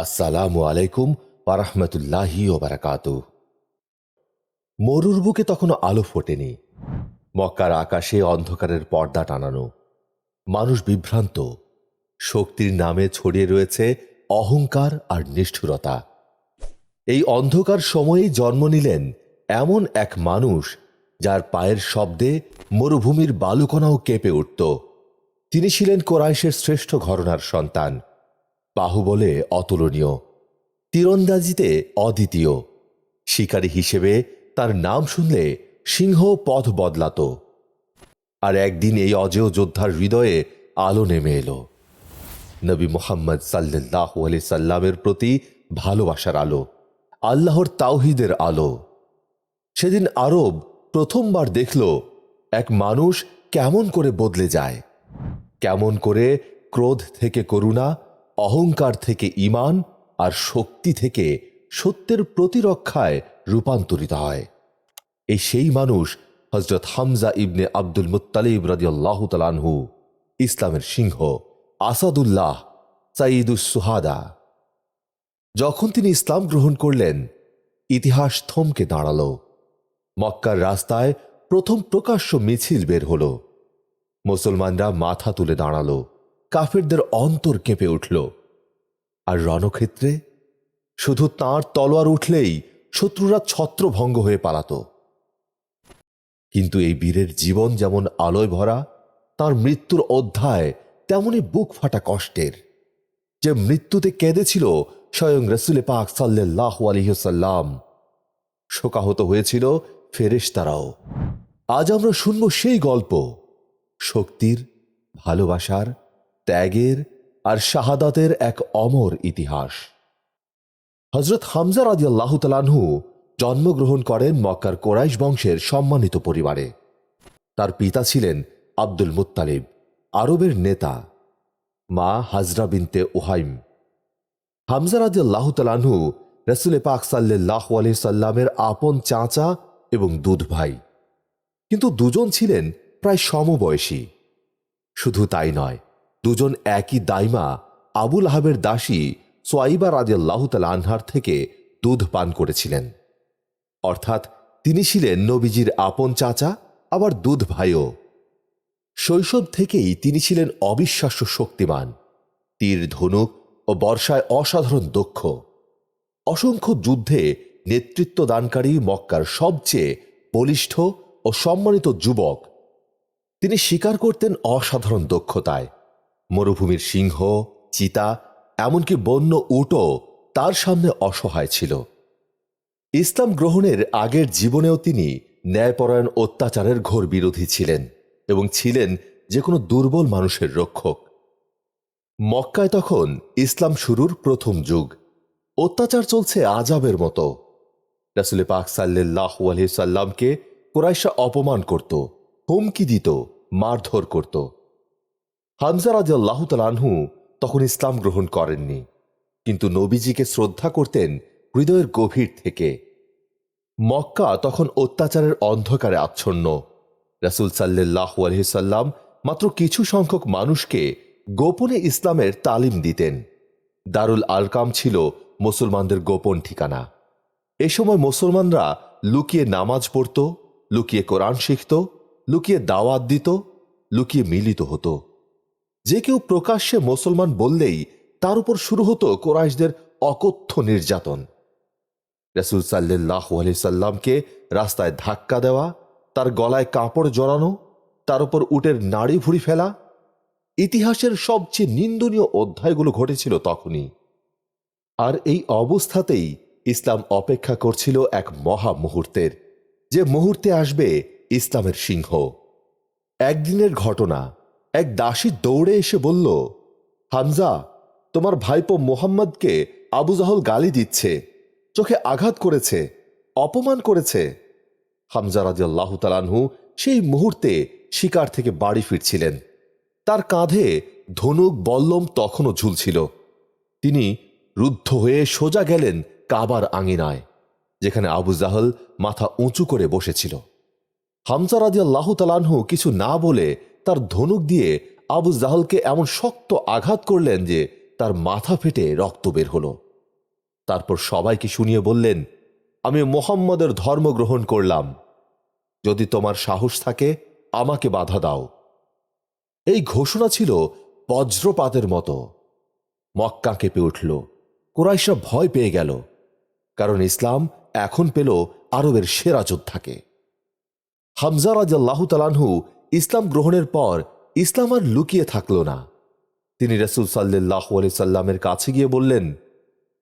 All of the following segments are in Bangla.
আসসালামু আলাইকুম পারহমতুল্লাহি ওবারাকাত মরুর বুকে তখনও আলো ফোটেনি। মক্কার আকাশে অন্ধকারের পর্দা টানানো। মানুষ বিভ্রান্ত। শক্তির নামে ছড়িয়ে রয়েছে অহংকার আর নিষ্ঠুরতা। এই অন্ধকার সময়েই জন্ম নিলেন এমন এক মানুষ যার পায়ের শব্দে মরুভূমির বালুকণাও কেঁপে উঠত। তিনি ছিলেন কোরাইশের শ্রেষ্ঠ ঘরনার সন্তান। বাহুবলে অতুলনীয়, তীরন্দাজিতে অদ্বিতীয়। শিকারী হিসেবে তার নাম শুনলে সিংহ পথ বদলাত। আর একদিন এই অজেয় যোদ্ধার হৃদয়ে আলো নেমে এলো। নবী মোহাম্মদ সাল্লাহ আলি সাল্লামের প্রতি ভালোবাসার আলো, আল্লাহর তাওহিদের আলো। সেদিন আরব প্রথমবার দেখল এক মানুষ কেমন করে বদলে যায়, কেমন করে ক্রোধ থেকে করুণা অহংকার থেকে ইমান আর শক্তি থেকে সত্যের প্রতিরক্ষায় রূপান্তরিত হয়। এই সেই মানুষ হজরত হামজা ইবনে আব্দুল মুত্তালিব রাজিয়াল্লাহ তালানহু ইসলামের সিংহ, আসাদুল্লাহ সাইদুস সুহাদা। যখন তিনি ইসলাম গ্রহণ করলেন, ইতিহাস থমকে দাঁড়াল। মক্কার রাস্তায় প্রথম প্রকাশ্য মিছিল বের হল। মুসলমানরা মাথা তুলে দাঁড়াল। কাফেরদের অন্তর কেঁপে উঠল। আর রণক্ষেত্রে শুধু তাঁর তলোয়ার উঠলেই শত্রুরা ছত্রভঙ্গ হয়ে পালাত। কিন্তু এই বীরের জীবন যেমন আলোয় ভরা, তার মৃত্যুর অধ্যায় তেমনই বুক ফাটা কষ্টের। যে মৃত্যুতে কেঁদেছিল স্বয়ং রসুলে পাক সাল্লাহ আলহিহসাল্লাম শোকাহত হয়েছিল ফেরেশতারাও। আজ আমরা শুনব সেই গল্প, শক্তির, ভালোবাসার ত্যাগের আর শাহাদাতের এক অমর ইতিহাস। হজরত হামজা রাজি আল্লাহ তালানহু জন্মগ্রহণ করেন মক্কার কোরাইশ বংশের সম্মানিত পরিবারে। তার পিতা ছিলেন আব্দুল মুত্তালিব, আরবের নেতা। মা হাজরা বিনতে ওহাইম। হামজা রাজি আল্লাহ তালানহু রসুলে পাক সাল্লাহ আলি সাল্লামের আপন চাচা এবং দুধ ভাই। কিন্তু দুজন ছিলেন প্রায় সমবয়সী। শুধু তাই নয় দুজন একই দাইমা, আবুল আহাবের দাসী সোয়াইবা রাজিয়াল্লাহ আনহার থেকে দুধ পান করেছিলেন। অর্থাৎ তিনি ছিলেন নবীজির আপন চাচা, আবার দুধ ভাইও। শৈশব থেকেই তিনি ছিলেন অবিশ্বাস্য শক্তিমান। তীর ধনুক ও বর্ষায় অসাধারণ দক্ষ। অসংখ্য যুদ্ধে নেতৃত্ব দানকারী মক্কার সবচেয়ে বলিষ্ঠ ও সম্মানিত যুবক। তিনি স্বীকার করতেন অসাধারণ দক্ষতায়। মরুভূমির সিংহ, চিতা, এমনকি বন্য উটও তার সামনে অসহায় ছিল। ইসলাম গ্রহণের আগের জীবনেও তিনি ন্যায়পরায়ণ অত্যাচারের ঘোর বিরোধী ছিলেন এবং ছিলেন যে কোনো দুর্বল মানুষের রক্ষক। মক্কায় তখন ইসলাম শুরুর প্রথম যুগ। অত্যাচার চলছে আজাবের মতো। রাসুলে পাক সাল্লাহ সাল্লামকে কোরাইশা অপমান করত, হুমকি দিত, মারধর করত। হামজা রাজ আল্লাহ তখন ইসলাম গ্রহণ করেননি। কিন্তু নবীজিকে শ্রদ্ধা করতেন হৃদয়ের গভীর থেকে। মক্কা তখন অত্যাচারের অন্ধকারে আচ্ছন্ন। রাসুল সাল্লাহ আলহিসাল্লাম মাত্র কিছু সংখ্যক মানুষকে গোপনে ইসলামের তালিম দিতেন। দারুল আলকাম ছিল মুসলমানদের গোপন ঠিকানা। এ সময় মুসলমানরা লুকিয়ে নামাজ পড়ত, লুকিয়ে কোরআন শিখত, লুকিয়ে দাওয়াত দিত, লুকিয়ে মিলিত হতো। যে কেউ প্রকাশ্যে মুসলমান বললেই তার উপর শুরু হতো কোরাইশদের অকথ্য নির্যাতন। রসুল সাল্লাহ সাল্লামকে রাস্তায় ধাক্কা দেওয়া, তার গলায় কাপড় জড়ানো, তার উপর উটের নাড়ি ভুড়ি ফেলা, ইতিহাসের সবচেয়ে নিন্দনীয় অধ্যায়গুলো ঘটেছিল তখনই। আর এই অবস্থাতেই ইসলাম অপেক্ষা করছিল এক মহা মুহূর্তের, যে মুহূর্তে আসবে ইসলামের সিংহ। একদিনের ঘটনা এক দাসী দৌড়ে এসে বলল, হামজা, তোমার ভাইপো মোহাম্মদকে আবু জাহল গালি দিচ্ছে, চোখে আঘাত করেছে, অপমান করেছে। হামজা রাজি আল্লাহ তালানহু সেই মুহূর্তে শিকার থেকে বাড়ি ফিরছিলেন। তার কাঁধে ধনুক বল্লম তখনও ঝুলছিল। তিনি রুদ্ধ হয়ে সোজা গেলেন কাবার আঙিনায়, যেখানে আবু জাহল মাথা উঁচু করে বসেছিল। হামজা রাজি আল্লাহ তালানহু কিছু না বলে তার ধনুক দিয়ে আবু জাহলকে এমন শক্ত আঘাত করলেন যে তার মাথা ফেটে রক্ত বের হল। তারপর সবাইকে শুনিয়ে বললেন, আমি মোহাম্মদের ধর্ম গ্রহণ করলাম। যদি তোমার সাহস থাকে, আমাকে বাধা দাও। এই ঘোষণা ছিল বজ্রপাতের মতো। মক্কা কেঁপে উঠল। কোরাইশরা ভয় পেয়ে গেল, কারণ ইসলাম এখন পেল আরবের সেরা যোদ্ধাকে। হামজা রাজাল্লাহ তালানহু ইসলাম গ্রহণের পর ইসলাম আর লুকিয়ে থাকল না। তিনি রসুল সাল্লাহ আলি সাল্লামের কাছে গিয়ে বললেন,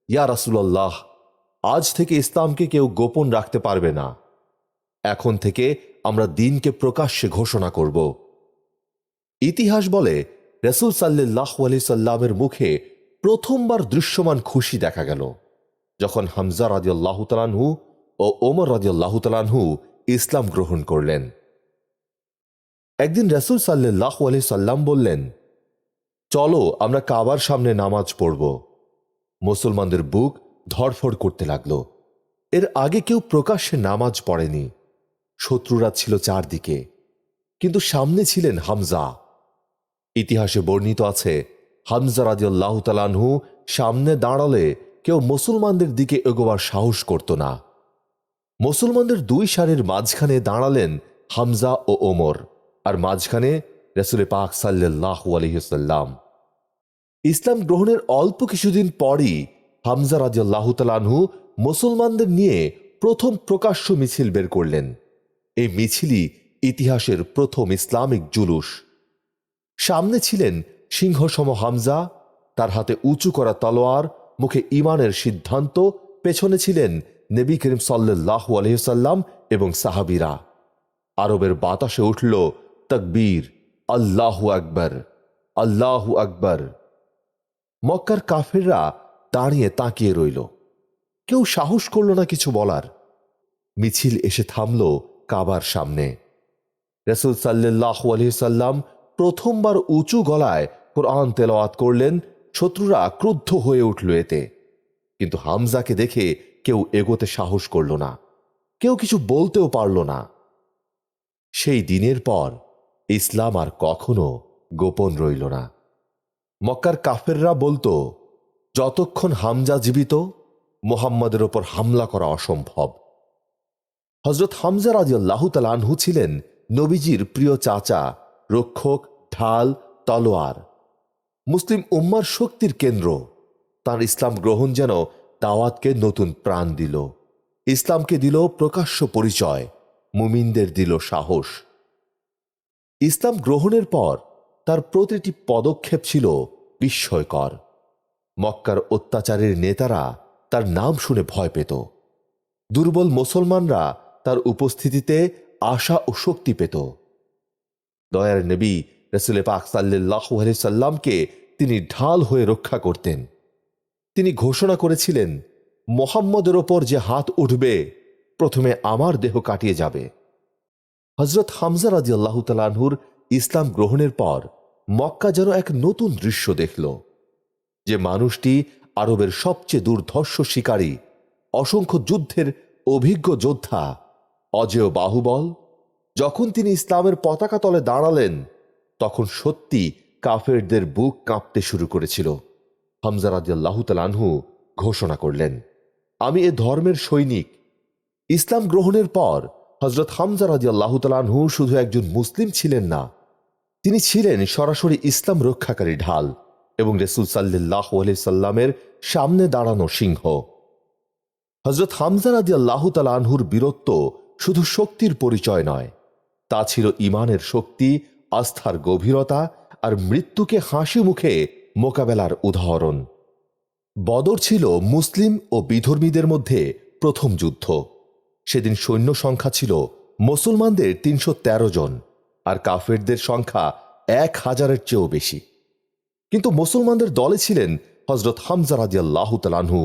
ইয়া রাসুলাল্লাহ, আজ থেকে ইসলামকে কেউ গোপন রাখতে পারবে না। এখন থেকে আমরা দিনকে প্রকাশ্যে ঘোষণা করব। ইতিহাস বলে, রসুল সাল্লাহ আলি সাল্লামের মুখে প্রথমবার দৃশ্যমান খুশি দেখা গেল, যখন হামজা রাজিয়াল্লাহ তালানহু ও ওমর রাজিয়াল্লাহ তালানহু ইসলাম গ্রহণ করলেন। একদিন রসুল সাল্লাহ আলি সাল্লাম বললেন, চলো, আমরা কাবার সামনে নামাজ পড়ব। মুসলমানদের বুক ধরফড় করতে লাগল। এর আগে কেউ প্রকাশ্যে নামাজ পড়েনি। শত্রুরা ছিল চারদিকে, কিন্তু সামনে ছিলেন হামজা। ইতিহাসে বর্ণিত আছে, হামজা রাজিয়াল্লাহ তালানহু সামনে দাঁড়ালে কেউ মুসলমানদের দিকে এগোবার সাহস করত না। মুসলমানদের দুই সারির মাঝখানে দাঁড়ালেন হামজা ও ওমর। আর মাঝখানে রসুল পাক সাল্লাহ আলহিসাল্লাম ইসলাম গ্রহণের অল্প কিছুদিন পরই হামজা রাজিয়াল্লাহ তালানহু মুসলমানদের নিয়ে প্রথম প্রকাশ্য মিছিল বের করলেন। এই মিছিলই ইতিহাসের প্রথম ইসলামিক জুলুস। সামনে ছিলেন সিংহসম হামজা, তার হাতে উঁচু করা তলোয়ার, মুখে ইমানের সিদ্ধান্ত, পেছনে ছিলেন নবী করিম সাল্লাহ আলহিসাল্লাম এবং সাহাবিরা। আরবের বাতাসে উঠল তকবীর, আল্লাহু আকবর আল্লাহু আকবর। মক্কার কাফেররা দাঁড়িয়ে তাকিয়ে রইল। কেউ সাহস করল না কিছু বলার। মিছিল এসে থামল কাবার সামনে। রসুল সাল্লাহ আলহিসাল্লাম প্রথমবার উঁচু গলায় কোরআন তেলাওয়াত করলেন, শত্রুরা ক্রুদ্ধ হয়ে উঠল এতে। কিন্তু হামজাকে দেখে কেউ এগোতে সাহস করল না। কেউ কিছু বলতেও পারল না। সেই দিনের পর ইসলাম আর কখনো গোপন রইল না। মক্কার কাফেররা বলতো, যতক্ষণ হামজা জীবিত, মোহাম্মদের ওপর হামলা করা অসম্ভব। হজরত হামজা রাজিয়াল্লাহ তালানহু ছিলেন নবীজির প্রিয় চাচা, রক্ষক, ঢাল, তলোয়ার। মুসলিম উম্মার শক্তির কেন্দ্র। তার ইসলাম গ্রহণ যেন দাওয়াতকে নতুন প্রাণ দিল। ইসলামকে দিল প্রকাশ্য পরিচয়, মুমিনদের দিল সাহস। ইসলাম গ্রহণের পর তার প্রতিটি পদক্ষেপ ছিল বিস্ময়কর। মক্কার অত্যাচারের নেতারা তার নাম শুনে ভয় পেত। দুর্বল মুসলমানরা তার উপস্থিতিতে আশা ও শক্তি পেত। দয়ার নবী রসুল পাক সাল্লাহ সাল্লামকে তিনি ঢাল হয়ে রক্ষা করতেন। তিনি ঘোষণা করেছিলেন, মোহাম্মদের ওপর যে হাত উঠবে, প্রথমে আমার দেহ কাটিয়ে যাবে। হজরত হামজা রাজি আল্লাহ তালাহুর ইসলাম গ্রহণের পর মক্কা যেন এক নতুন দৃশ্য দেখল, যে মানুষটি আরবের সবচেয়ে দুর্ধর্ষ শিকারী, অসংখ্য যুদ্ধের অভিজ্ঞ যোদ্ধা, অজেয় বাহুবল। যখন তিনি ইসলামের পতাকা তলে দাঁড়ালেন, তখন সত্যি কাফেরদের বুক কাঁপতে শুরু করেছিল। হামজা রাজিয়াল্লাহ তালানহু ঘোষণা করলেন, আমি এ ধর্মের সৈনিক। ইসলাম গ্রহণের পর হজরত হামজা তালানহু শুধু একজন মুসলিম ছিলেন না, তিনি ছিলেন সরাসরি ইসলাম রক্ষাকারী ঢাল এবং রেসুল সাল্লাহ সাল্লামের সামনে দাঁড়ানো সিংহ। হজরত হামজা রাজি আল্লাহ তালানহুর বীরত্ব শুধু শক্তির পরিচয় নয়, তা ছিল ইমানের শক্তি, আস্থার গভীরতা আর মৃত্যুকে হাসি মুখে মোকাবেলার উদাহরণ। বদর ছিল মুসলিম ও বিধর্মীদের মধ্যে প্রথম যুদ্ধ। সেদিন সৈন্য সংখ্যা ছিল মুসলমানদের তিনশো তেরো জন, আর কাফেরদের সংখ্যা এক হাজারের চেয়েও বেশি। কিন্তু মুসলমানদের দলে ছিলেন হজরত হামজা রাজিয়াল্লাহ তালানহু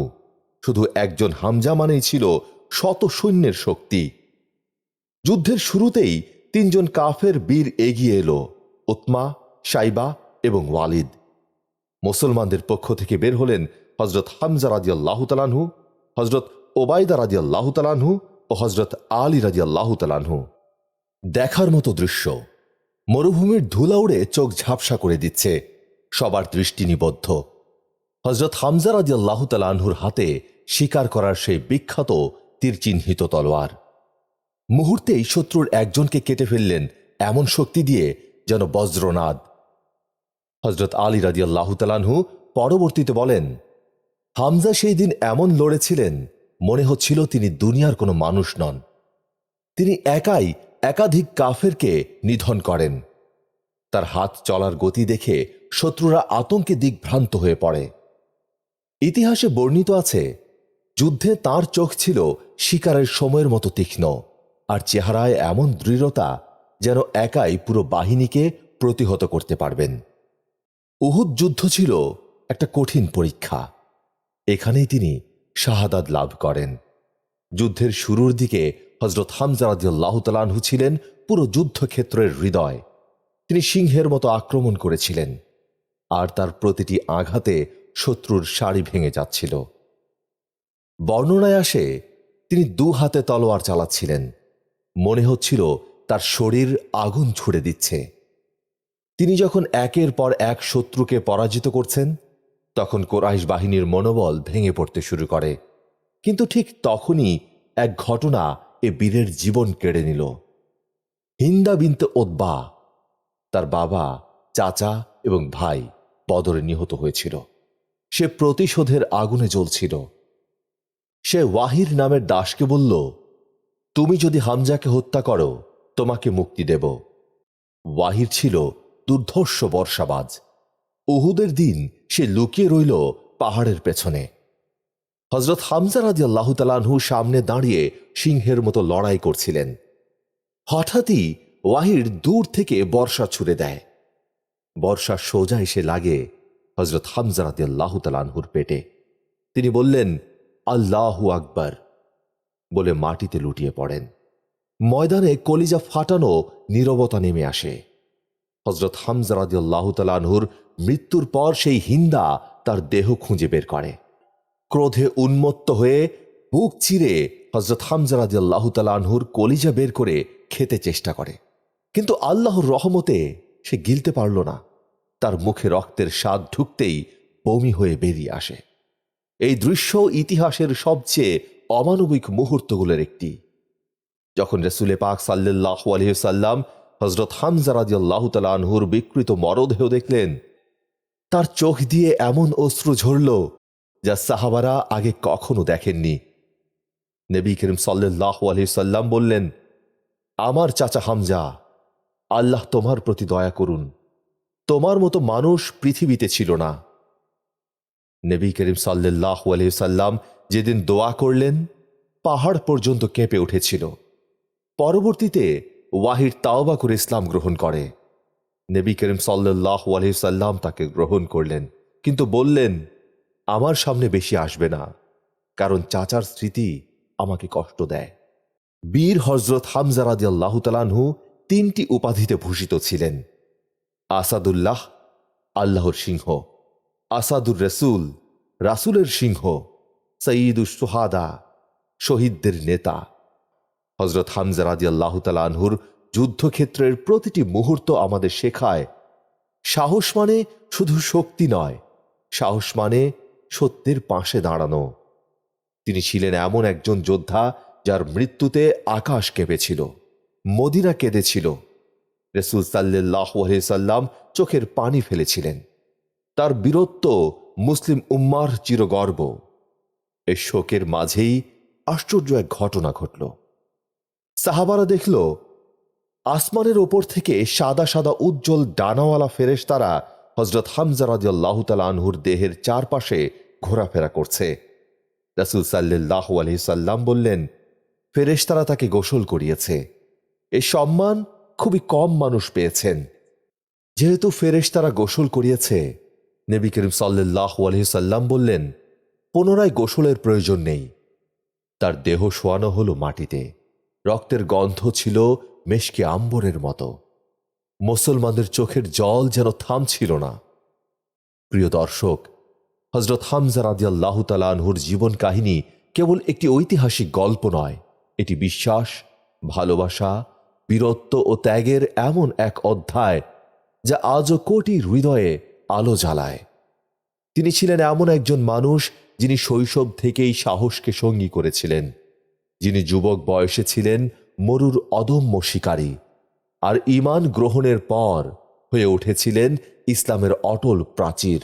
শুধু একজন হামজা মানেই ছিল শত সৈন্যের শক্তি। যুদ্ধের শুরুতেই তিনজন কাফের বীর এগিয়ে এলো, উতমা, সাইবা এবং ওয়ালিদ। মুসলমানদের পক্ষ থেকে বের হলেন হজরত হামজা রাজি আল্লাহ তালানহু হজরত ওবায়দা রাজি আল্লাহ তালানহু ও হজরত আলী রাজি আল্লাহ দেখার মতো দৃশ্য। মরুভূমির ধুলা উড়ে চোখ ঝাপসা করে দিচ্ছে। সবার দৃষ্টি নিবদ্ধ। হজরত হামজা রাজি আল্লাহ হাতে শিকার করার সেই বিখ্যাত তীরচিহ্নিত তলোয়ার। মুহূর্তেই শত্রুর একজনকে কেটে ফেললেন এমন শক্তি দিয়ে যেন বজ্রনাদ। হজরত আলী রাজি আল্লাহ পরবর্তীতে বলেন, হামজা সেই দিন এমন লড়েছিলেন মনে হচ্ছিল তিনি দুনিয়ার কোনো মানুষ নন। তিনি একাই একাধিক কাফেরকে নিধন করেন। তার হাত চলার গতি দেখে শত্রুরা আতঙ্কে দিগ্ভ্রান্ত হয়ে পড়ে। ইতিহাসে বর্ণিত আছে, যুদ্ধে তার চোখ ছিল শিকারের সময়ের মতো তীক্ষ্ণ, আর চেহারায় এমন দৃঢ়তা যেন একাই পুরো বাহিনীকে প্রতিহত করতে পারবেন। উহুদ যুদ্ধ ছিল একটা কঠিন পরীক্ষা। এখানেই তিনি শাহাদাত লাভ করেন। যুদ্ধের শুরুর দিকে হজরত হামজা রাদিয়াল্লাহু তালানহু ছিলেন পুরো যুদ্ধক্ষেত্রের হৃদয়। তিনি সিংহের মতো আক্রমণ করেছিলেন, আর তার প্রতিটি আঘাতে শত্রুর শাড়ি ভেঙে যাচ্ছিল। বর্ণনায় আসে, তিনি দু হাতে তলোয়ার চালাচ্ছিলেন। মনে হচ্ছিল তার শরীর আগুন ছুড়ে দিচ্ছে। তিনি যখন একের পর এক শত্রুকে পরাজিত করছেন তখন কোরাইশ বাহিনীর মনোবল ভেঙে পড়তে শুরু করে। কিন্তু ঠিক তখনই এক ঘটনা এ বীরের জীবন কেড়ে নিল। হিন্দা বিনতে ওদ্বা তার বাবা, চাচা এবং ভাই বদরে নিহত হয়েছিল। সে প্রতিশোধের আগুনে জ্বলছিল। সে ওয়াহির নামের দাসকে বলল, তুমি যদি হামজাকে হত্যা করো, তোমাকে মুক্তি দেব। ওয়াহির ছিল দুর্ধর্ষ বর্ষাবাজ। উহুদের দিন সে লুকিয়ে রইল পাহাড়ের পেছনে। হজরত হামজা রাজি আল্লাহ তালানহু সামনে দাঁড়িয়ে সিংহের মতো লড়াই করছিলেন। হঠাৎই ওয়াহির দূর থেকে বর্ষা ছুড়ে দেয়। বর্ষা সোজা এসে লাগে হজরত হামজা রাজি আল্লাহ তালানহুর পেটে। তিনি বললেন, আল্লাহু আকবর! বলে মাটিতে লুটিয়ে পড়েন। ময়দানে কলিজা ফাটানো নীরবতা নেমে আসে। হজরত হামজা রাজি মৃত্যুর পর সেই হিন্দা তার দেহ খুঁজে বের করে। ক্রোধে উন্মত্ত হয়ে বুক চিরে হজরত হামজা রাজি আল্লাহ কলিজা বের করে খেতে চেষ্টা করে। কিন্তু আল্লাহর রহমতে সে গিলতে পারল না। তার মুখে রক্তের স্বাদ ঢুকতেই বমি হয়ে বেরিয়ে আসে। এই দৃশ্য ইতিহাসের সবচেয়ে অমানবিক মুহূর্তগুলোর একটি। যখন রসুলে পাক সাল্লাহ আলহিসাল্লাম হজরত হামজা রাজি আল্লাহ তালানহুর বিকৃত মরদেহ দেখলেন। তার চোখ দিয়ে এমন অশ্রু ঝরল যা সাহাবারা আগে কখনো দেখেননি। নবী করিম সাল্লাহ আলহিসাল্লাম বললেন, আমার চাচা হামজা, আল্লাহ তোমার প্রতি দয়া করুন। তোমার মতো মানুষ পৃথিবীতে ছিল না। নবী করিম সাল্লাহ আলহিসাল্লাম যেদিন দোয়া করলেন, পাহাড় পর্যন্ত কেঁপে উঠেছিল। পরবর্তীতে ওয়াহির তাওবা করে ইসলাম গ্রহণ করে। নবী করিম সাল্লাহ আলহিসাল্লাম তাকে গ্রহণ করলেন, কিন্তু বললেন, আমার সামনে বেশি আসবে না, কারণ চাচার স্মৃতি আমাকে কষ্ট দেয়। বীর হজরত হামজা রাদি আল্লাহ তালানহু তিনটি উপাধিতে ভূষিত ছিলেন। আসাদুল্লাহ, আল্লাহর সিংহ। আসাদুর রসুল, রাসুলের সিংহ। সঈদুস সোহাদা, শহীদদের নেতা। হজরত হামজা রাজি আল্লাহ তালানহুর যুদ্ধক্ষেত্রের প্রতিটি মুহূর্ত আমাদের শেখায়, সাহস মানে শুধু শক্তি নয়, সাহস মানে সত্যের পাশে দাঁড়ানো। তিনি ছিলেন এমন একজন যোদ্ধা যার মৃত্যুতে আকাশ কেঁপেছিল, মদিনা কেঁদেছিল। রসুল সাল্লাহ সাল্লাম চোখের পানি ফেলেছিলেন। তার বীরত্ব মুসলিম উম্মার চিরগর্ব। এ শোকের মাঝেই আশ্চর্য এক ঘটনা ঘটল। সাহাবারা দেখল, আসমানের ওপর থেকে সাদা সাদা উজ্জ্বল ডানাওয়ালা ফেরেশতারা হজরত হামজা রাজিয়াল্লাহ আনহুর দেহের চারপাশে ঘোরাফেরা করছে। রাসুল সাল্লাহ আলহিসাল্লাম বললেন, ফেরেশতারা তাকে গোসল করিয়েছে। এ সম্মান খুবই কম মানুষ পেয়েছেন। যেহেতু ফেরেশতারা গোসল করিয়েছে, নবী করিম সাল্লাহ আলহিসাল্লাম বললেন, পুনরায় গোসলের প্রয়োজন নেই। তার দেহ শোয়ানো হলো মাটিতে। রক্তের গন্ধ ছিল মেশকে আম্বরের মতো। মুসলমানদের চোখের জল যেন থামছিল না। প্রিয় দর্শক হজরত হামজা রাদিয়াল্লাহ তালানহুর জীবন কাহিনী কেবল একটি ঐতিহাসিক গল্প নয়, এটি বিশ্বাস, ভালোবাসা, বীরত্ব ও ত্যাগের এমন এক অধ্যায় যা আজও কোটি হৃদয়ে আলো জ্বালায়। তিনি ছিলেন এমন একজন মানুষ যিনি শৈশব থেকেই সাহসকে সঙ্গী করেছিলেন। যিনি যুবক বয়সে ছিলেন, মরুর অদম্য শিকারী। আর ঈমান গ্রহণের পর হয়ে উঠেছিলেন ইসলামের অটল প্রাচীর,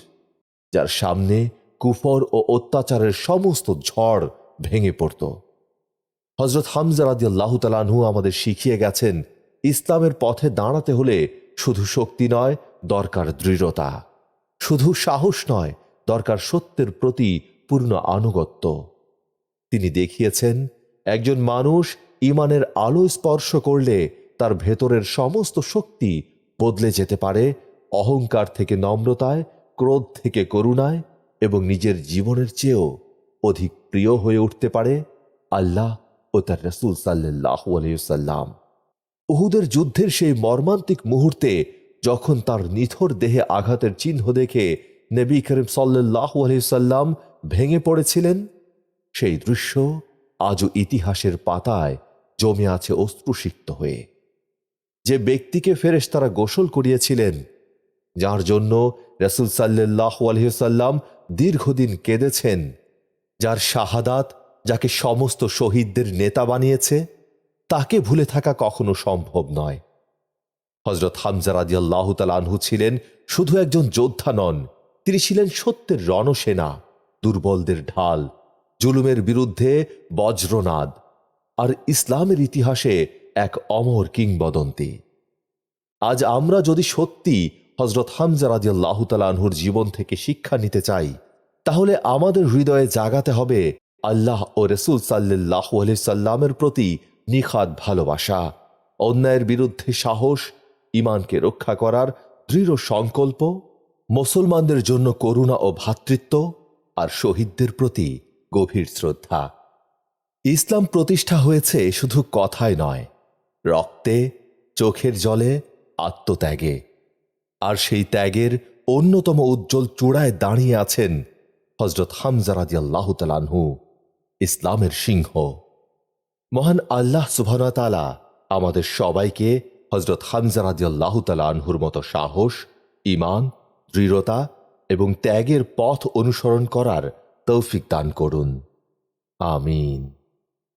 যার সামনে কুফর ও অত্যাচারের সমস্ত ঝড় ভেঙে পড়ত। হজরত হামজা আমাদের শিখিয়ে গেছেন, ইসলামের পথে দাঁড়াতে হলে শুধু শক্তি নয়, দরকার দৃঢ়তা। শুধু সাহস নয়, দরকার সত্যের প্রতি পূর্ণ আনুগত্য। তিনি দেখিয়েছেন একজন মানুষ ইমানের আলো স্পর্শ করলে তার ভেতরের সমস্ত শক্তি বদলে যেতে পারে অহংকার থেকে নম্রতায়, ক্রোধ থেকে করুণায় এবং নিজের জীবনের চেয়েও অধিক প্রিয় হয়ে উঠতে পারে আল্লাহ ও তার রসুল সাল্লাহ আলাইসাল্লাম উহুদের যুদ্ধের সেই মর্মান্তিক মুহূর্তে যখন তার নিথর দেহে আঘাতের চিহ্ন দেখে নবী করিম সাল্লাহ আলাইসাল্লাম ভেঙে পড়েছিলেন, সেই দৃশ্য আজও ইতিহাসের পাতায় জমে আছে অশ্রুসিক্ত হয়ে। যে ব্যক্তিকে ফেরেশতারা গোসল করিয়েছিলেন, যার জন্য রসুল সাল্লাহ আলহিসাল্লাম দীর্ঘদিন কেঁদেছেন, যার শাহাদাত যাকে সমস্ত শহীদদের নেতা বানিয়েছে, তাকে ভুলে থাকা কখনো সম্ভব নয়। হজরত হামজা রাজিয়াল্লাহ আনহু ছিলেন শুধু একজন যোদ্ধা নন, তিনি ছিলেন সত্যের রণসেনা, দুর্বলদের ঢাল জুলুমের বিরুদ্ধে বজ্রনাদ আর ইসলামের ইতিহাসে এক অমর কিংবদন্তি। আজ আমরা যদি সত্যি হজরত হামজা রাজিয়াল্লাহ আনহুর জীবন থেকে শিক্ষা নিতে চাই, তাহলে আমাদের হৃদয়ে জাগাতে হবে আল্লাহ ও রসুল সাল্লাহ সাল্লামের প্রতি নিখাদ ভালোবাসা, অন্যায়ের বিরুদ্ধে সাহস ইমানকে রক্ষা করার দৃঢ় সংকল্প, মুসলমানদের জন্য করুণা ও ভ্রাতৃত্ব আর শহীদদের প্রতি গভীর শ্রদ্ধা। ইসলাম প্রতিষ্ঠা হয়েছে শুধু কথায় নয়, রক্তে, চোখের জলে, আত্মত্যাগে। আর সেই ত্যাগের অন্যতম উজ্জ্বল চূড়ায় দাঁড়িয়ে আছেন হজরত হামজারাদি আল্লাহ তালানহু ইসলামের সিংহ। মহান আল্লাহ সুবহানাতালা আমাদের সবাইকে হজরত হামজারাদি আল্লাহ তালানহুর মতো সাহস ইমান দৃঢ়তা এবং ত্যাগের পথ অনুসরণ করার তৌফিক দান করুন। আমিন।